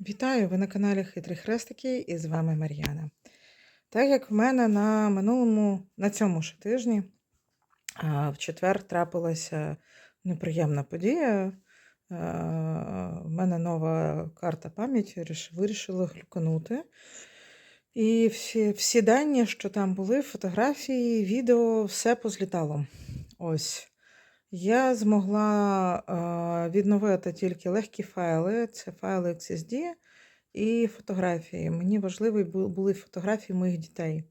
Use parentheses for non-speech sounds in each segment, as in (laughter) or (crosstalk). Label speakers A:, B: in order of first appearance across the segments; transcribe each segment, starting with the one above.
A: Вітаю! Ви на каналі Хитрі Хрестики і з вами Мар'яна. Так як в мене на минулому, на цьому ж тижні, в четвер трапилася неприємна подія. В мене нова карта пам'яті, вирішила глюканути. І всі, всі дані, що там були, фотографії, відео, все позлітало. Ось. Я змогла відновити тільки легкі файли, це файли XSD і фотографії. Мені важливі були фотографії моїх дітей.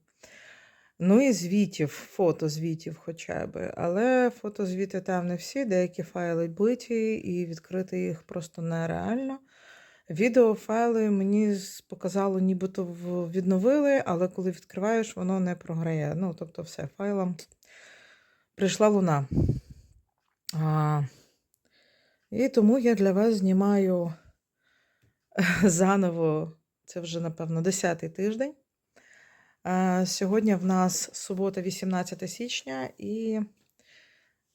A: Ну і звітів, фото звітів хоча б. Але фотозвіти там не всі, деякі файли биті, і відкрити їх просто нереально. Відеофайли мені показало, нібито відновили, але коли відкриваєш, воно не програє. Ну, тобто, все, файлам прийшла луна. А, і тому я для вас знімаю (laughs) заново, це вже, напевно, 10-й тиждень. А, сьогодні в нас субота, 18 січня, і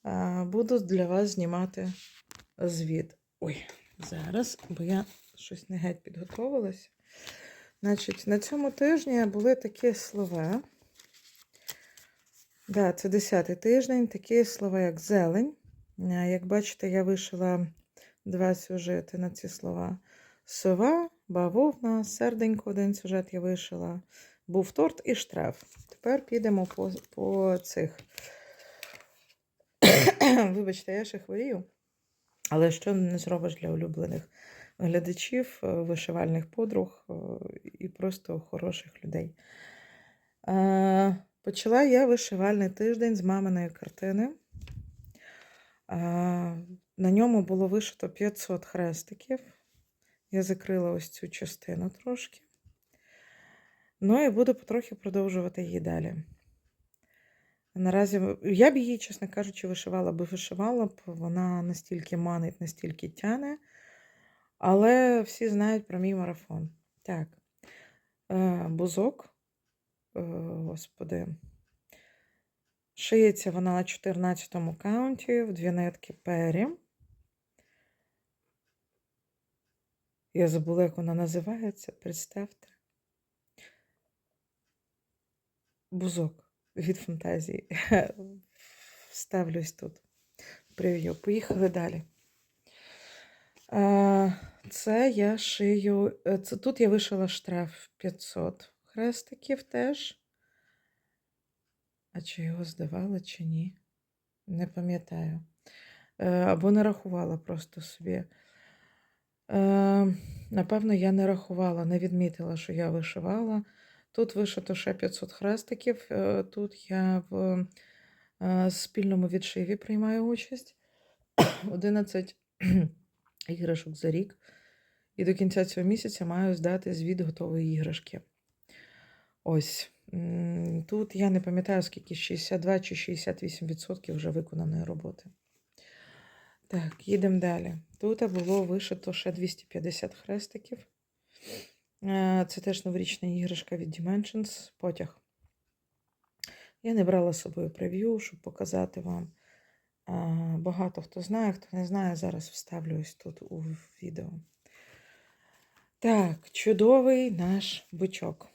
A: а, буду для вас знімати звіт. Ой, зараз, бо я щось не геть підготовилася. Значить, на цьому тижні були такі слова. Да, це 10-й тиждень, такі слова, як зелень. А, Як бачите, я вишила два сюжети на ці слова. Сова, бавовна, серденько, один сюжет я вишила. Був торт і штраф. Тепер підемо по, по цих. (coughs) Вибачте, я ще хворію. Але що не зробиш для улюблених глядачів, е, вишивальних подруг е, і просто хороших людей. Е, Почала я вишивальний тиждень з маминої картини. На ньому було вишито 500 хрестиків. Я закрила ось цю частину трошки. Ну і буду потрохи продовжувати її далі. Наразі я б її, чесно кажучи, вишивала би вишивала б, вона настільки манить, настільки тяне. Але всі знають про мій марафон. Так, е, бузок, е, господи, Шиється вона на 14 каунті в дві нитки пері. Я забула, як вона називається, представте. Бузок від фантазії. (laughs) Вставлюсь тут. Прев'ю. Поїхали далі. Це я шию. е, Це, тут я вишила штраф 500 хрестиків теж. А чи його здавала, чи ні? Не пам'ятаю. Е, Або не рахувала просто собі. Е, Напевно, я не рахувала, не відмітила, що я вишивала. Тут вишито ще 500 хрестиків. Е, Тут я в спільному відшиві приймаю участь. (coughs) 11 (coughs) іграшок за рік. І до кінця цього місяця маю здати звіт готової іграшки. Ось. Тут я не пам'ятаю, скільки 62 чи 68% вже виконаної роботи. Так, їдемо далі. Тут було вишито ще 250 хрестиків. Е, Це теж новорічна іграшка від Dimensions, потяг. Я не брала з собою прев'ю, щоб показати вам. Е, Багато хто знає, хто не знає, зараз вставлю ось тут у відео. Так, чудовий наш бичок.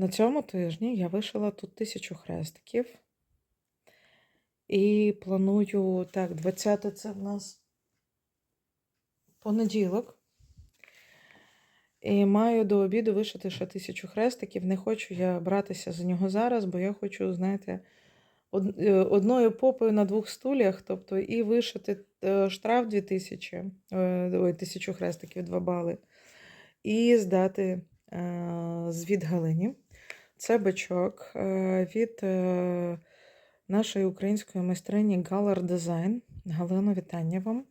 A: На цьому тижні я вишила тут тисячу хрестиків. І планую, так, 20 це в нас понеділок. І маю до обіду вишити ще тисячу хрестиків. Не хочу я братися за нього зараз, бо я хочу, знаєте, е, одною попою на двох стульях, тобто і вишити е, штраф 2000, е, ой, тисячу хрестиків, 2 бали, і здати звіт Галині. Це бичок е, від е, нашої української майстрині Galar Design. Галино, вітання вам.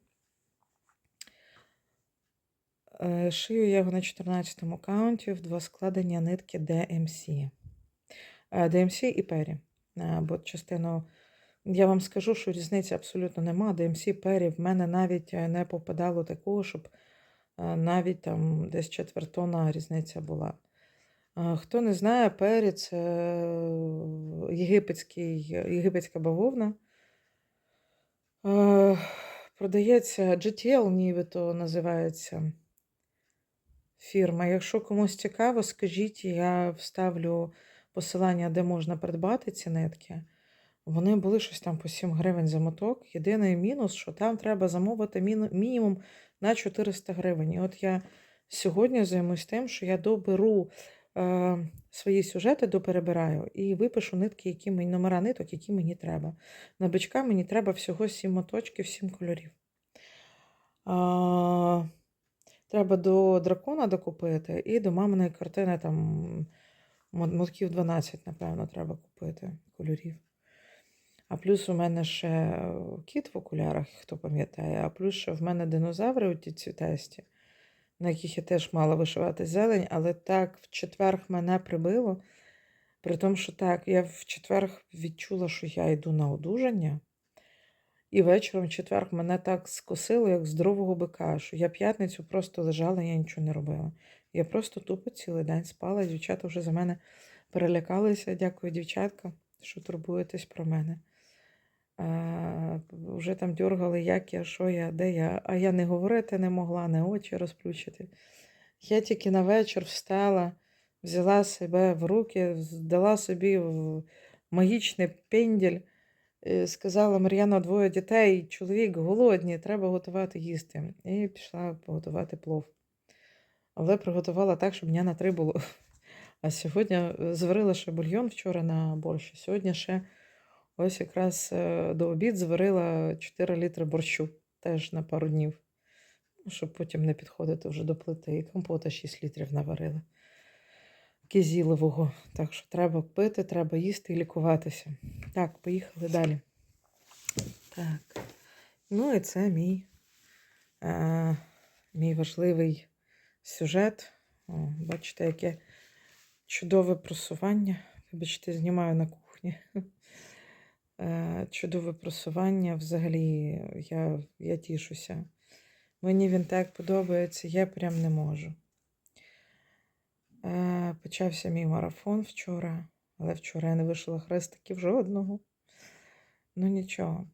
A: Е, Шию я його на 14 му каунті в два складення нитки DMC. DMC і Пері. Бо частину, я вам скажу, що різниці абсолютно нема. DMC Пері в мене навіть не попадало такого, щоб навіть там десь четвертона різниця була. Е, Хто не знає, Пері це єгипетський, єгипетська бавовна. Е, Продається GTL, нібито називається. фірма. Якщо комусь цікаво, скажіть, я вставлю посилання, де можна придбати ці нитки. Вони були щось там по 7 гривень за моток. Єдиний мінус, що там треба замовити мінімум на 400 гривень. І от я сьогодні займусь тим, що я доберу е, свої сюжети, доперебираю і випишу нитки, які мені, номера ниток, які мені треба. На бичка мені треба всього 7 моточків, 7 кольорів. А, треба до дракона докупити, і до маминої картини там мотків 12, напевно, треба купити кольорів. А плюс у мене ще е, кіт в окулярах, хто пам'ятає, а плюс ще в мене динозаври у ті цвітасті, на яких я теж мала вишивати зелень, але так в четвер мене прибило. При тому, що так, я в четвер відчула, що я йду на одужання. І вечором в четвер мене так скосило, як здорового бика, що я п'ятницю просто лежала, я нічого не робила. Я просто тупо цілий день спала. Дівчата вже за мене перелякалися. Дякую, дівчатка, що турбуєтесь про мене. А, вже там дергали, як я, що я, де я. А я не говорити не могла, не очі розплющити. Я тільки на вечір встала, взяла себе в руки, дала собі магічний пенділь. Е, Сказала Мар'яна двоє дітей, чоловік голодні, треба готувати їсти. І пішла готувати плов. Але приготувала так, щоб дня на три було. А сьогодні е, зварила ще бульйон вчора на борщ. Сьогодні ще ось якраз е, до обід зварила 4 літри борщу теж на пару днів, щоб потім не підходити вже до плити. І компота 6 літрів наварила. Кизілового. Так що треба пити, треба їсти і лікуватися. Так, поїхали далі. Так. Ну і це мій, е, мій важливий сюжет. О, бачите, яке чудове просування. Вибачте, знімаю на кухні. Е, чудове просування. Взагалі, я, я тішуся. Мені він так подобається, я прям не можу. Е, почався мій марафон вчора, але вчора я не вишила хрестиків жодного. Ну нічого,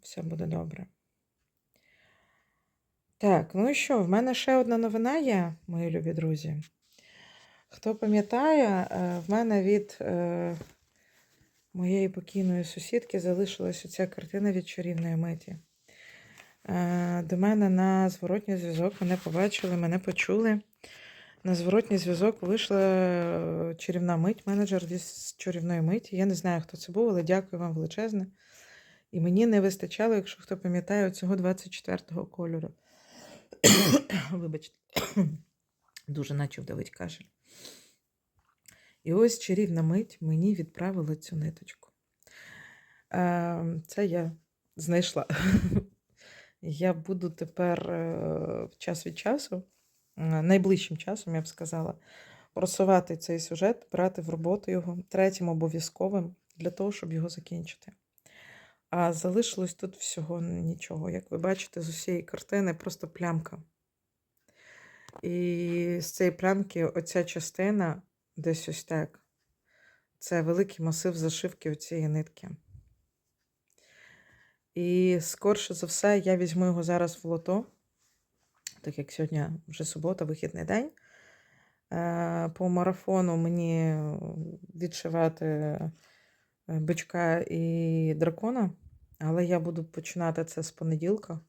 A: все буде добре. Так, ну і що, в мене ще одна новина є, мої любі друзі. Хто пам'ятає, е, в мене від е, моєї покійної сусідки залишилась оця картина від чарівної миті. Е, До мене на зворотній зв'язок мене побачили, мене почули. На зворотній зв'язок вийшла е, чарівна мить, менеджер з чарівної миті. Я не знаю, хто це був, але дякую вам величезне. І мені не вистачало, якщо хто пам'ятає, цього 24-го кольору. (coughs) Вибачте, (coughs) дуже наче вдавить кашель. І ось чарівна мить мені відправила цю ниточку. Е, Це я знайшла. (laughs) Я буду тепер е, час від часу, е, найближчим часом, я б сказала, просувати цей сюжет, брати в роботу його третім обов'язковим для того, щоб його закінчити. А залишилось тут всього нічого. Як ви бачите, з усієї картини просто плямка. І з цієї плямки оця частина десь ось так. Це великий масив зашивки цієї нитки. І скорше за все, я візьму його зараз в лото, так як сьогодні вже субота, вихідний день. Е, По марафону мені відшивати е, бичка і дракона, але я буду починати це з понеділка.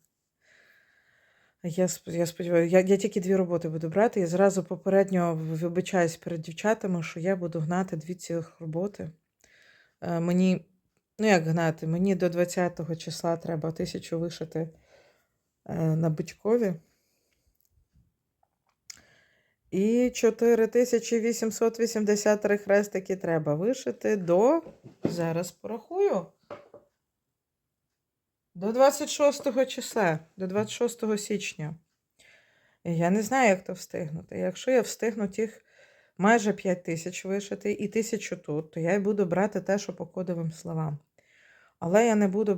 A: Я, я сподіваюся, я, я тільки дві роботи буду брати. Я зразу попередньо вибачаюсь перед дівчатами, що я буду гнати дві цілих роботи. Е, Мені, ну як гнати, мені до 20 числа треба тисячу вишити е, на бичкові. І 4883 хрестики треба вишити до. Зараз порахую. До 26 числа, до 26 січня. Я не знаю, як то встигнути. Якщо я встигну тих майже 5 тисяч вишити і тисячу тут, то я й буду брати те, що по кодовим словам. Але я не буду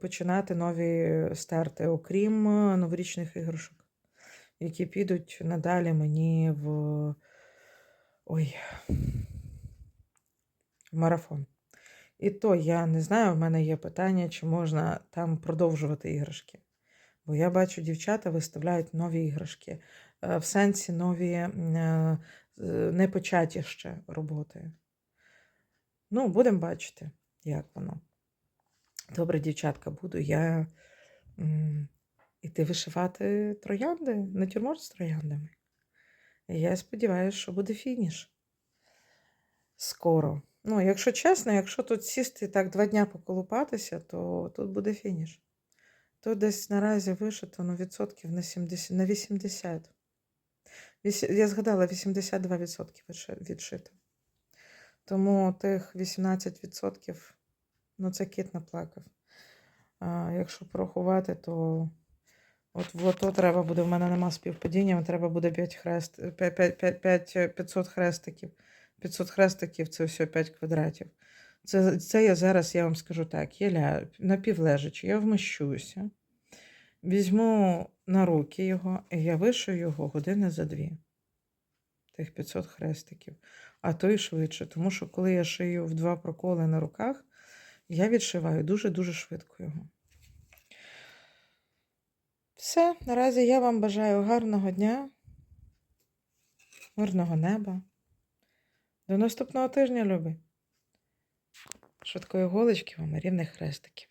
A: починати нові старти, окрім е, новорічних іграшок, які підуть надалі мені в ой, в марафон. І то я не знаю, в мене є питання, чи можна там продовжувати іграшки. Бо я бачу, дівчата виставляють нові іграшки, е, в сенсі нові е, непочаті ще роботи. Ну, будемо бачити, як воно. Добре, дівчатка, буду я іти вишивати троянди, натюрморт з трояндами. Я сподіваюся, що буде фініш скоро. Ну, якщо чесно, якщо тут сісти так два дня поколупатися, то тут буде фініш. Тут десь наразі вишито ну, відсотків на 70, на 80. Вісі- Я згадала, 82% відшито. Тому тих 18%, ну це кіт наплакав. А якщо порахувати, то от в лото треба буде, в мене нема співпадіння, треба буде 5 хрест, 5, 5, 5, 500 хрестиків. 500 хрестиків це все 5 квадратів. Це, це я зараз, я вам скажу так, я ля, напівлежачи, я вмощуся, візьму на руки його, і я вишию його години за дві. Тих 500 хрестиків. А то й швидше, тому що коли я шию в два проколи на руках, я відшиваю дуже-дуже швидко його. Все, наразі я вам бажаю гарного дня, мирного неба. До наступного тижня, люби. Швидкої голочки вам і рівних хрестиків.